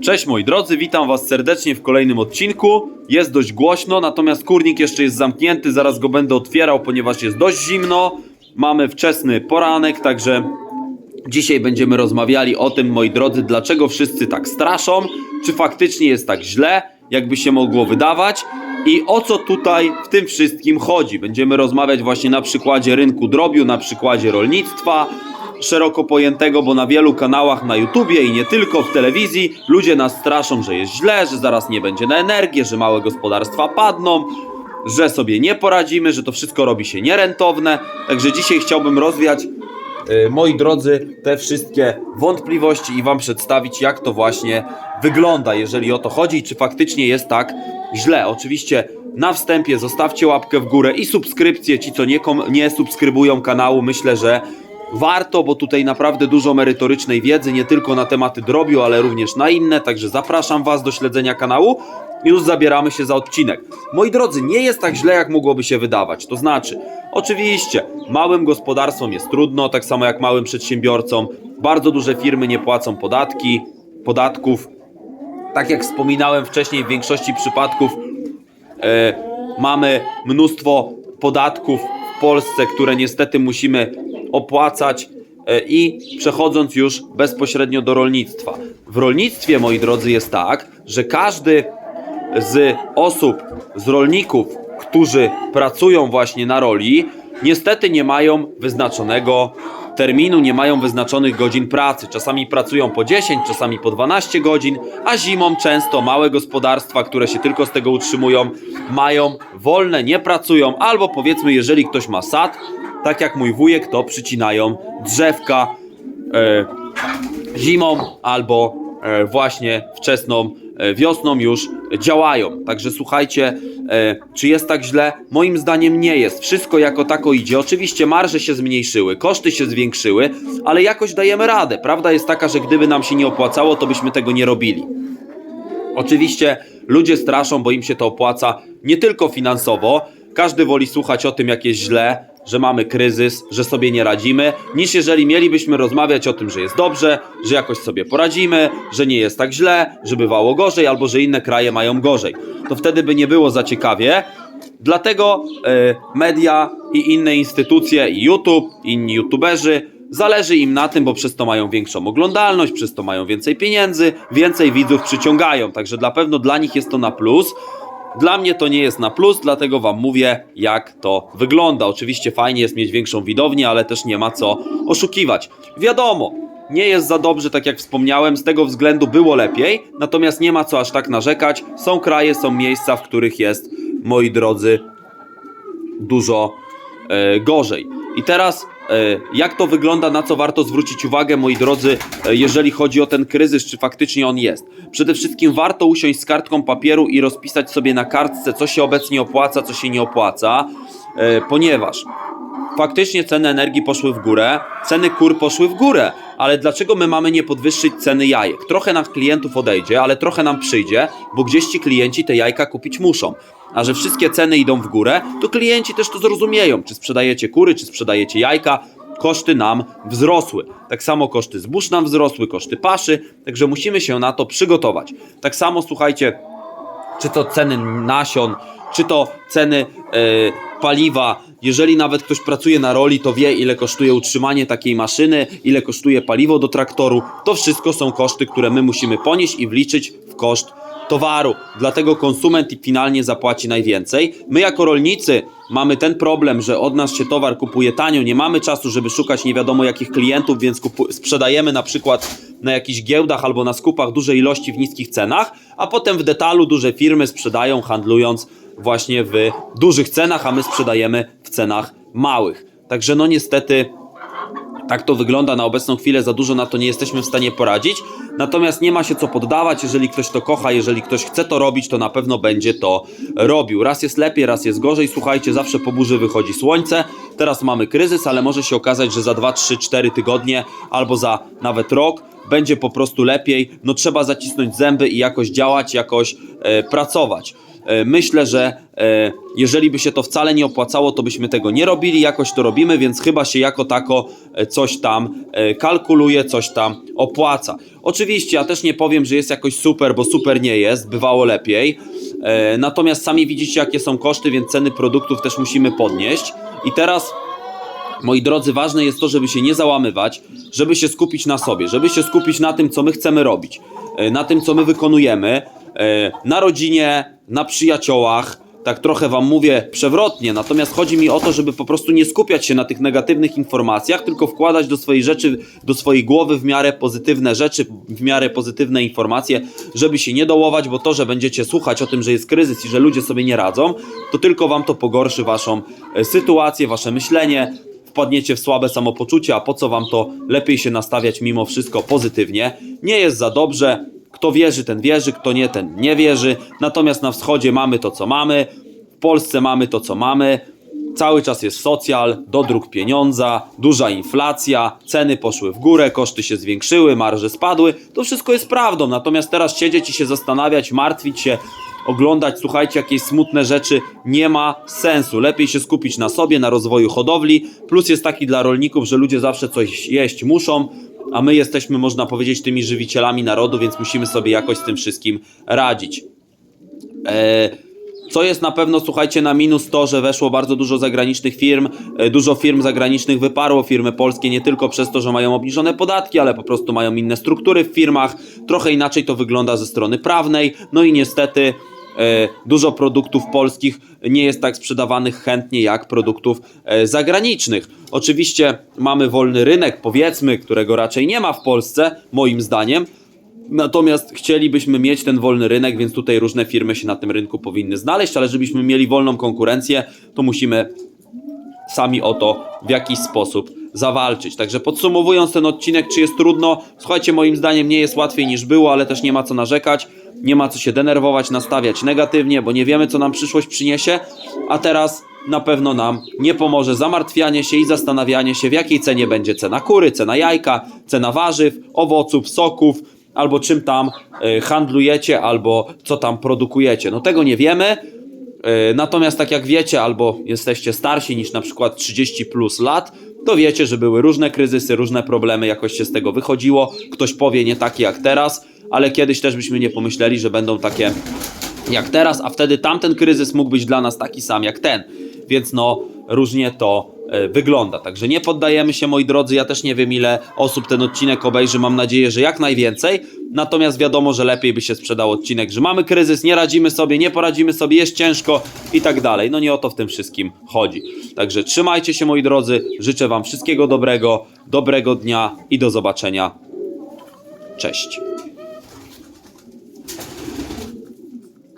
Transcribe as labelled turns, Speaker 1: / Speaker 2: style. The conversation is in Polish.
Speaker 1: Cześć moi drodzy, witam was serdecznie w kolejnym odcinku. Jest dość głośno, natomiast kurnik jeszcze jest zamknięty, zaraz go będę otwierał, ponieważ jest dość zimno. Mamy wczesny poranek, także dzisiaj będziemy rozmawiali o tym, moi drodzy, dlaczego wszyscy tak straszą, czy faktycznie jest tak źle, jakby się mogło wydawać i o co tutaj w tym wszystkim chodzi. Będziemy rozmawiać właśnie na przykładzie rynku drobiu, na przykładzie rolnictwa, szeroko pojętego, bo na wielu kanałach na YouTubie i nie tylko w telewizji ludzie nas straszą, że jest źle, że zaraz nie będzie na energię, że małe gospodarstwa padną, że sobie nie poradzimy, że to wszystko robi się nierentowne. Także dzisiaj chciałbym rozwiać, yy, moi drodzy, te wszystkie wątpliwości i Wam przedstawić, jak to właśnie wygląda, jeżeli o to chodzi czy faktycznie jest tak źle. Oczywiście na wstępie zostawcie łapkę w górę i subskrypcję. Ci, co nie, nie subskrybują kanału, myślę, że warto, bo tutaj naprawdę dużo merytorycznej wiedzy, nie tylko na tematy drobiu, ale również na inne. Także zapraszam Was do śledzenia kanału. Już zabieramy się za odcinek. Moi drodzy, nie jest tak źle, jak mogłoby się wydawać. To znaczy, oczywiście, małym gospodarstwom jest trudno, tak samo jak małym przedsiębiorcom. Bardzo duże firmy nie płacą podatki, podatków. Tak jak wspominałem wcześniej, w większości przypadków e, mamy mnóstwo podatków w Polsce, które niestety musimy opłacać e, i przechodząc już bezpośrednio do rolnictwa. W rolnictwie, moi drodzy, jest tak, że każdy z osób, z rolników, którzy pracują właśnie na roli, niestety nie mają wyznaczonego terminu, nie mają wyznaczonych godzin pracy. Czasami pracują po 10, czasami po 12 godzin, a zimą często małe gospodarstwa, które się tylko z tego utrzymują, mają wolne, nie pracują, albo powiedzmy, jeżeli ktoś ma sad, tak jak mój wujek, to przycinają drzewka e, zimą albo e, właśnie wczesną e, wiosną już działają. Także słuchajcie, e, czy jest tak źle? Moim zdaniem nie jest. Wszystko jako tako idzie. Oczywiście marże się zmniejszyły, koszty się zwiększyły, ale jakoś dajemy radę. Prawda jest taka, że gdyby nam się nie opłacało, to byśmy tego nie robili. Oczywiście ludzie straszą, bo im się to opłaca nie tylko finansowo. Każdy woli słuchać o tym, jak jest źle, że mamy kryzys, że sobie nie radzimy, niż jeżeli mielibyśmy rozmawiać o tym, że jest dobrze, że jakoś sobie poradzimy, że nie jest tak źle, że bywało gorzej, albo że inne kraje mają gorzej. To wtedy by nie było za ciekawie. Dlatego e, media i inne instytucje, i YouTube, inni youtuberzy, zależy im na tym, bo przez to mają większą oglądalność, przez to mają więcej pieniędzy, więcej widzów przyciągają. Także na pewno dla nich jest to na plus. Dla mnie to nie jest na plus, dlatego Wam mówię, jak to wygląda. Oczywiście fajnie jest mieć większą widownię, ale też nie ma co oszukiwać. Wiadomo, nie jest za dobrze, tak jak wspomniałem, z tego względu było lepiej, natomiast nie ma co aż tak narzekać. Są kraje, są miejsca, w których jest, moi drodzy, dużo e, gorzej. I teraz, jak to wygląda, na co warto zwrócić uwagę, moi drodzy, e, jeżeli chodzi o ten kryzys, czy faktycznie on jest? Przede wszystkim warto usiąść z kartką papieru i rozpisać sobie na kartce, co się obecnie opłaca, co się nie opłaca, e, ponieważ faktycznie ceny energii poszły w górę, ceny kur poszły w górę, ale dlaczego my mamy nie podwyższyć ceny jajek? Trochę nam klientów odejdzie, ale trochę nam przyjdzie, bo gdzieś ci klienci te jajka kupić muszą. A że wszystkie ceny idą w górę, to klienci też to zrozumieją. Czy sprzedajecie kury, czy sprzedajecie jajka, koszty nam wzrosły. Tak samo koszty zbóż nam wzrosły, koszty paszy, także musimy się na to przygotować. Tak samo słuchajcie, czy to ceny nasion, czy to ceny e, paliwa. Jeżeli nawet ktoś pracuje na roli, to wie, ile kosztuje utrzymanie takiej maszyny, ile kosztuje paliwo do traktoru. To wszystko są koszty, które my musimy ponieść i wliczyć w koszt towaru. Dlatego konsument finalnie zapłaci najwięcej. My, jako rolnicy, mamy ten problem, że od nas się towar kupuje tanio, nie mamy czasu, żeby szukać nie wiadomo jakich klientów, więc sprzedajemy na przykład na jakichś giełdach albo na skupach duże ilości w niskich cenach, a potem w detalu duże firmy sprzedają, handlując właśnie w dużych cenach, a my sprzedajemy w cenach małych. Także no niestety tak to wygląda na obecną chwilę, za dużo na to nie jesteśmy w stanie poradzić. Natomiast nie ma się co poddawać, jeżeli ktoś to kocha, jeżeli ktoś chce to robić, to na pewno będzie to robił. Raz jest lepiej, raz jest gorzej. Słuchajcie, zawsze po burzy wychodzi słońce. Teraz mamy kryzys, ale może się okazać, że za 2, 3, 4 tygodnie albo za nawet rok będzie po prostu lepiej. No trzeba zacisnąć zęby i jakoś działać, jakoś e, pracować. E, myślę, że e, jeżeli by się to wcale nie opłacało, to byśmy tego nie robili, jakoś to robimy, więc chyba się jako tako e, coś tam e, kalkuluje, coś tam opłaca. Oczywiście ja też nie powiem, że jest jakoś super, bo super nie jest, bywało lepiej. E, natomiast sami widzicie, jakie są koszty, więc ceny produktów też musimy podnieść. I teraz Moi drodzy, ważne jest to, żeby się nie załamywać, żeby się skupić na sobie, żeby się skupić na tym, co my chcemy robić, e, na tym, co my wykonujemy, e, na rodzinie, na przyjaciołach. Tak trochę wam mówię przewrotnie, natomiast chodzi mi o to, żeby po prostu nie skupiać się na tych negatywnych informacjach, tylko wkładać do swojej rzeczy, do swojej głowy w miarę pozytywne rzeczy, w miarę pozytywne informacje, żeby się nie dołować, bo to, że będziecie słuchać o tym, że jest kryzys i że ludzie sobie nie radzą, to tylko wam to pogorszy waszą e, sytuację, wasze myślenie, wpadniecie w słabe samopoczucie, a po co wam to lepiej się nastawiać mimo wszystko pozytywnie. Nie jest za dobrze. Kto wierzy, ten wierzy, kto nie, ten nie wierzy. Natomiast na wschodzie mamy to, co mamy, w Polsce mamy to, co mamy. Cały czas jest socjal, dodruk pieniądza, duża inflacja, ceny poszły w górę, koszty się zwiększyły, marże spadły. To wszystko jest prawdą. Natomiast teraz siedzieć i się zastanawiać, martwić się, oglądać, słuchajcie, jakieś smutne rzeczy nie ma sensu. Lepiej się skupić na sobie, na rozwoju hodowli. Plus jest taki dla rolników, że ludzie zawsze coś jeść muszą, a my jesteśmy, można powiedzieć, tymi żywicielami narodu, więc musimy sobie jakoś z tym wszystkim radzić. E, co jest na pewno, słuchajcie, na minus to, że weszło bardzo dużo zagranicznych firm, e, dużo firm zagranicznych wyparło firmy polskie nie tylko przez to, że mają obniżone podatki, ale po prostu mają inne struktury w firmach. Trochę inaczej to wygląda ze strony prawnej. No i niestety dużo produktów polskich nie jest tak sprzedawanych chętnie jak produktów e, zagranicznych. Oczywiście mamy wolny rynek, powiedzmy, którego raczej nie ma w Polsce, moim zdaniem. Natomiast chcielibyśmy mieć ten wolny rynek, więc tutaj różne firmy się na tym rynku powinny znaleźć, ale żebyśmy mieli wolną konkurencję, to musimy sami o to w jakiś sposób zawalczyć. Także podsumowując ten odcinek, czy jest trudno? Słuchajcie, moim zdaniem nie jest łatwiej niż było, ale też nie ma co narzekać, nie ma co się denerwować, nastawiać negatywnie, bo nie wiemy, co nam przyszłość przyniesie, a teraz na pewno nam nie pomoże zamartwianie się i zastanawianie się, w jakiej cenie będzie cena kury, cena jajka, cena warzyw, owoców, soków, albo czym tam y, handlujecie, albo co tam produkujecie. No tego nie wiemy. E, Natomiast tak jak wiecie, albo jesteście starsi niż na przykład 30 plus lat, to wiecie, że były różne kryzysy, różne problemy, jakoś się z tego wychodziło. Ktoś powie nie takie jak teraz, ale kiedyś też byśmy nie pomyśleli, że będą takie jak teraz, a wtedy tamten kryzys mógł być dla nas taki sam jak ten. Więc no, różnie to wygląda. Także nie poddajemy się, moi drodzy. Ja też nie wiem, ile osób ten odcinek obejrzy. Mam nadzieję, że jak najwięcej. Natomiast wiadomo, że lepiej by się sprzedał odcinek, że mamy kryzys, nie radzimy sobie, nie poradzimy sobie, jest ciężko i tak dalej. No nie o to w tym wszystkim chodzi. Także trzymajcie się, moi drodzy. Życzę Wam wszystkiego dobrego, dobrego dnia i do zobaczenia. Cześć.